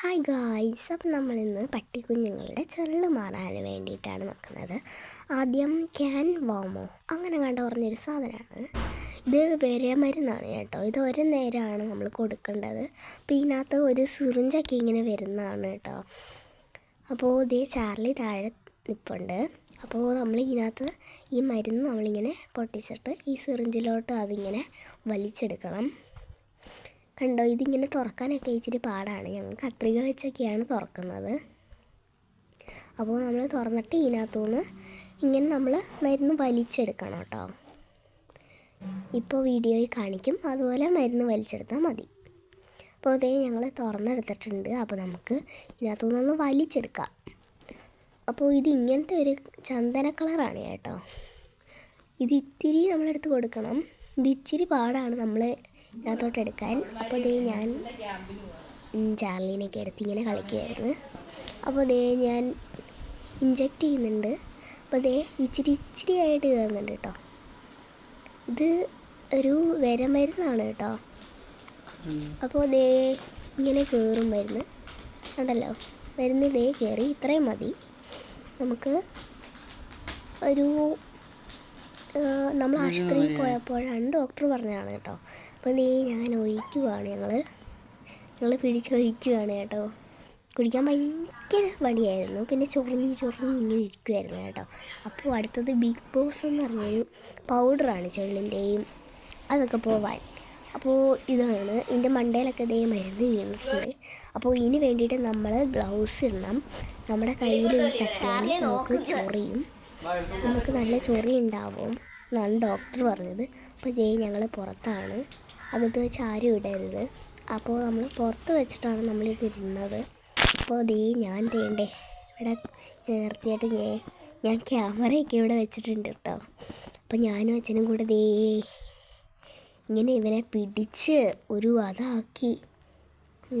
Hi guys അപ്പം നമ്മളിന്ന് പട്ടിക്കുഞ്ഞുങ്ങളുടെ ചെള്ള് മാറാൻ വേണ്ടിയിട്ടാണ് നോക്കുന്നത്. ആദ്യം ക്യാൻ വാമോ? അങ്ങനെ കണ്ട പറഞ്ഞൊരു സാധനമാണ്. ഇത് വേറെ മരുന്നാണ് കേട്ടോ. ഇത് ഒരു നേരമാണ് നമ്മൾ കൊടുക്കേണ്ടത്. അപ്പം ഇതിനകത്ത് ഒരു സിറിഞ്ചൊക്കെ ഇങ്ങനെ വരുന്നതാണ് കേട്ടോ. അപ്പോൾ ഇതേ ചാർലി താഴെ നിൽപ്പുണ്ട് അപ്പോൾ നമ്മൾ ഇതിനകത്ത് ഈ മരുന്ന് നമ്മളിങ്ങനെ പൊട്ടിച്ചിട്ട് ഈ സിറിഞ്ചിലോട്ട് അതിങ്ങനെ വലിച്ചെടുക്കണം. കണ്ടോ? ഇതിങ്ങനെ തുറക്കാനൊക്കെ ഇച്ചിരി പാടാണ്. ഞങ്ങൾ കത്രിക വെച്ചൊക്കെയാണ് തുറക്കുന്നത്. അപ്പോൾ നമ്മൾ തുറന്നിട്ട് ഇതിനകത്തുനിന്ന് ഇങ്ങനെ നമ്മൾ മരുന്ന് വലിച്ചെടുക്കണം കേട്ടോ. ഇപ്പോൾ വീഡിയോയിൽ കാണിക്കും. അതുപോലെ മരുന്ന് വലിച്ചെടുത്താൽ മതി. അപ്പോൾ അതേ ഞങ്ങൾ തുറന്നെടുത്തിട്ടുണ്ട്. അപ്പോൾ നമുക്ക് ഇതിനകത്തുനിന്നൊന്ന് വലിച്ചെടുക്കാം. അപ്പോൾ ഇത് ഇങ്ങനത്തെ ഒരു ചന്ദന കളറാണ് കേട്ടോ. ഇത് ഇത്തിരി നമ്മളെടുത്ത് കൊടുക്കണം. ഇത് ഇച്ചിരി പാടാണ്. നമ്മൾ ഇതിനകത്തോട്ട് എടുക്കാൻ. അപ്പോൾ ദേ ഞാൻ ചാർലിനെയൊക്കെ എടുത്ത് ഇങ്ങനെ കളിക്കുമായിരുന്നു അപ്പോൾ ദേ ഞാൻ ഇഞ്ചക്റ്റ് ചെയ്യുന്നുണ്ട്. അപ്പോൾ ദേ ഇച്ചിരി ഇച്ചിരി ആയിട്ട് കയറുന്നുണ്ട് കേട്ടോ. ഇത് ഒരു വരമരുന്നാണ് കേട്ടോ. അപ്പോൾ ദേ ഇങ്ങനെ കയറും മരുന്ന്. ഉണ്ടല്ലോ മരുന്ന് ദേ കയറി. ഇത്രയും മതി. നമുക്ക് ഒരു നമ്മൾ ആശുപത്രിയിൽ പോയപ്പോഴാണ് ഡോക്ടർ പറഞ്ഞതാണ് കേട്ടോ. അപ്പോൾ നീ ഞാൻ ഒഴിക്കുവാണ് ഞങ്ങൾ ഞങ്ങൾ പിടിച്ചൊഴിക്കുകയാണ് കേട്ടോ. കുടിക്കാൻ ഭയങ്കര മടിയായിരുന്നു. പിന്നെ ചൊറിഞ്ഞ് ചൊറിഞ്ഞ് ഇങ്ങനെ ഇരിക്കുമായിരുന്നു കേട്ടോ. അപ്പോൾ അടുത്തത് ബിഗ് ബോസ് എന്ന് പറഞ്ഞൊരു പൗഡറാണ് ചെള്ളിന്റെയും അതൊക്കെ പോവാൻ. അപ്പോൾ ഇതാണ്. ഇതിന്റെ മണ്ടയിലൊക്കെ ഇതേ മരുന്ന് വീണിട്ടുണ്ട്. അപ്പോൾ ഇതിന് വേണ്ടിയിട്ട് നമ്മൾ ഗ്ലൗസ് ഇടണം. നമ്മുടെ കയ്യിൽ തച്ചാൽ നമുക്ക് ചൊറിയും. നമുക്ക് നല്ല ചൊറി ഉണ്ടാവും എന്നാണ് ഡോക്ടർ പറഞ്ഞത്. അപ്പോൾ ഇതേ ഞങ്ങൾ പുറത്താണ്. അകത്ത് വെച്ച് ആരും ഇടരുത്. അപ്പോൾ നമ്മൾ പുറത്ത് വെച്ചിട്ടാണ് നമ്മളിത് ഇരുന്നത് അപ്പോൾ ദേ ഞാൻ തേണ്ടേ ഇവിടെ നിർത്തിയിട്ട് ഞാൻ ഞാൻ ക്യാമറയൊക്കെ ഇവിടെ വെച്ചിട്ടുണ്ട് കേട്ടോ. അപ്പോൾ ഞാനും അച്ഛനും കൂടെ ദേ ഇങ്ങനെ ഇവനെ പിടിച്ച് ഒരു അതാക്കി.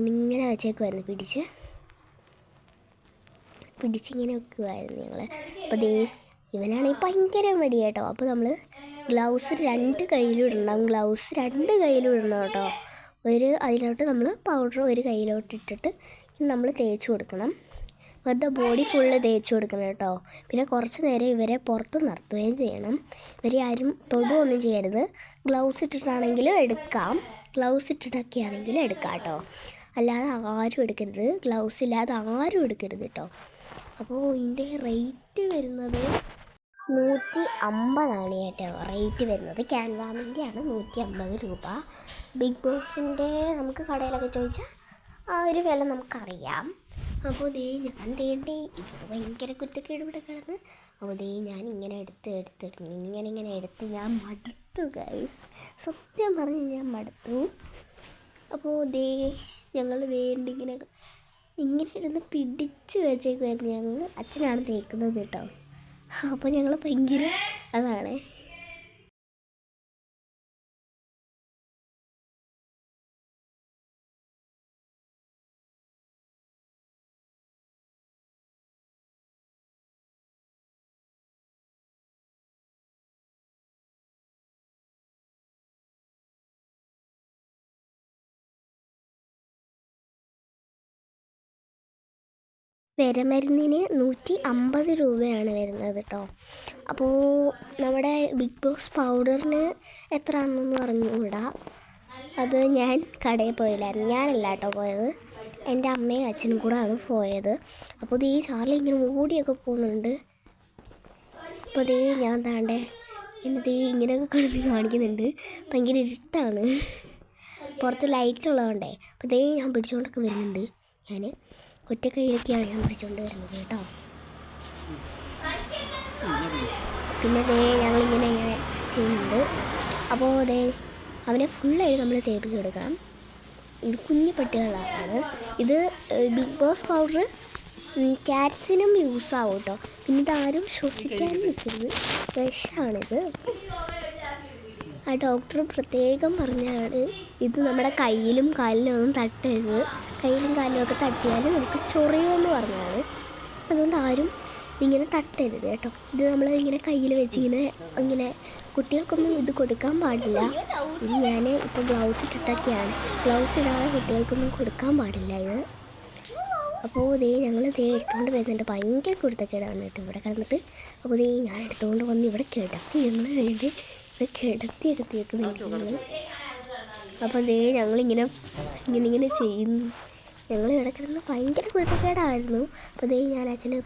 ഇങ്ങനെ വെച്ചേക്കുമായിരുന്നു പിടിച്ച്. പിടിച്ചിങ്ങനെ വെക്കുമായിരുന്നു ഞങ്ങൾ അപ്പോൾ ദേ ഇവനാണെങ്കിൽ ഭയങ്കര മടി കേട്ടോ അപ്പോൾ നമ്മൾ ഗ്ലൗസ് രണ്ട് കയ്യിലും ഇടണം ഗ്ലൗസ് രണ്ട് കയ്യിലും ഇടണം കേട്ടോ. ഒരു അതിലോട്ട് നമ്മൾ പൗഡർ ഒരു കയ്യിലോട്ട് ഇട്ടിട്ട് നമ്മൾ തേച്ച് കൊടുക്കണം. ഇവരുടെ ബോഡി ഫുള്ള് തേച്ച് കൊടുക്കണം കേട്ടോ. പിന്നെ കുറച്ച് നേരം ഇവരെ പുറത്ത് നിർത്തുകയും ചെയ്യണം. ഇവരെ ആരും തൊടുകയൊന്നും ചെയ്യരുത്. ഗ്ലൗസ് ഇട്ടിട്ടാണെങ്കിലും എടുക്കാം. ഗ്ലൗസ് ഇട്ടിട്ടൊക്കെ ആണെങ്കിലും എടുക്കാം കേട്ടോ. അല്ലാതെ ആരും എടുക്കരുത്. ഗ്ലൗസ് ഇല്ലാതെ ആരും എടുക്കരുത് കേട്ടോ. അപ്പോൾ ഇതിന്റെ റേറ്റ് വരുന്നത് നൂറ്റി അമ്പതാണ് കേട്ടോ. റേറ്റ് വരുന്നത്. ക്യാൻവാമിന്റെ ആണ് നൂറ്റി അമ്പത് രൂപ. ബിഗ് ബോസിന്റെ നമുക്ക് കടയിലൊക്കെ ചോദിച്ചാൽ ആ ഒരു വില നമുക്കറിയാം. അപ്പോൾ ദേ ഞാൻ ദേണ്ടി ഇവിടെ ഭയങ്കര കുറ്റക്കേട് ഇവിടെ കിടന്ന്. അപ്പോൾ ദേ ഞാൻ ഇങ്ങനെ എടുത്ത് എടുത്ത് ഇങ്ങനെ ഇങ്ങനെ എടുത്ത് ഞാൻ മടുത്തു ഗൈസ് സത്യം പറഞ്ഞ് ഞാൻ മടുത്തു. അപ്പോൾ ദേ ഞങ്ങൾ വേണ്ടി ഇങ്ങനെ ഇങ്ങനെ ഇരുന്ന് പിടിച്ച് വെച്ചേക്കുമായിരുന്നു ഞങ്ങൾ. അച്ഛനാണ് തേക്കുന്നത് കേട്ടോ. അപ്പോൾ ഞങ്ങൾ ഭയങ്കര അതാണ്. വിരമരുന്നിന് നൂറ്റി അമ്പത് രൂപയാണ് വരുന്നത് കേട്ടോ അപ്പോൾ നമ്മുടെ ബിഗ് ബോസ് പൗഡറിന് എത്ര ആണെന്ന് പറഞ്ഞുകൂടാ? അത് ഞാൻ കടയിൽ പോയില്ലായിരുന്നു. ഞാനല്ല കേട്ടോ പോയത്. എന്റെ അമ്മയും അച്ഛനും കൂടെ ആണ് പോയത്. അപ്പോൾ ദേ ചാർലി ഇങ്ങനെ ഓടിയൊക്കെ പോകുന്നുണ്ട്. അപ്പോൾ ദേ ഞാൻ താണ്ടേ എന്നിട്ട് ഇങ്ങനെയൊക്കെ കിടന്ന് കാണിക്കുന്നുണ്ട്. ഭയങ്കര ഇരുട്ടാണ്. പുറത്ത് ലൈറ്റ് ഉള്ളതുകൊണ്ടേ. അപ്പോൾ ദേ ഞാൻ പിടിച്ചുകൊണ്ടൊക്കെ വരുന്നുണ്ട്. ഞാൻ ഒറ്റ കയ്യിലൊക്കെയാണ് ഞാൻ പിടിച്ചുകൊണ്ട് വരുന്നത് കേട്ടോ. പിന്നെ ദേ ഞങ്ങളിങ്ങനെ ഇങ്ങനെ ചെയ്യുന്നുണ്ട്. അപ്പോൾ ദേ അവനെ ഫുള്ളായിട്ട് നമ്മൾ തേപ്പിച്ച് കൊടുക്കാം ഇത് കുഞ്ഞു പട്ടികളാണ്. ഇത് ബിഗ് ബോസ് പൗഡർ ക്യാറ്റ്സിനും യൂസ് ആവും കേട്ടോ. പിന്നെ ഇതാരും ശ്വസിക്കാൻ നിൽക്കരുത്. വിഷമാണിത്. ആ ഡോക്ടർ പ്രത്യേകം പറഞ്ഞാണ് ഇത് നമ്മുടെ കയ്യിലും കാലിലും ഒന്നും തട്ടരുത്. കയ്യിലും കാലിലും ഒക്കെ തട്ടിയാൽ നമുക്ക് ചൊറിയുമെന്ന് പറഞ്ഞാണ്. അതുകൊണ്ട് ആരും ഇങ്ങനെ തട്ടരുത് കേട്ടോ. ഇത് നമ്മൾ ഇങ്ങനെ കയ്യിൽ വെച്ച് ഇങ്ങനെ ഇങ്ങനെ കുട്ടികൾക്കൊന്നും ഇത് കൊടുക്കാൻ പാടില്ല. ഇത് ഞാൻ ഇപ്പോൾ ഗ്ലൗസ് ഇട്ടിട്ടൊക്കെയാണ്. ഗ്ലൗസ് ഇടാതെ കുട്ടികൾക്കൊന്നും കൊടുക്കാൻ പാടില്ല ഇത്. അപ്പോൾ ഇതേ ഞങ്ങൾ ഇതേ എടുത്തുകൊണ്ട് വരുന്നുണ്ട്. ഭയങ്കര കുരുത്തക്കേടാണ് കേട്ടോ ഇവിടെ കിടന്നിട്ട്. അപ്പോൾ ഇതേ ഞാൻ എടുത്തുകൊണ്ട് വന്ന് ഇവിടെ കിടത്തി ഞങ്ങൾ വേണ്ടി ഇവിടെ കിടത്തി എടുത്തിരിക്കുന്നു അപ്പോൾ ദേ ഞങ്ങളിങ്ങനെ ഇങ്ങനെ ഇങ്ങനെ ചെയ്യുന്നു. ഞങ്ങൾ കിടന്ന് ഭയങ്കര കുരുത്തക്കേടായിരുന്നു. അപ്പോൾ ദേ ഞാൻ അച്ഛനെ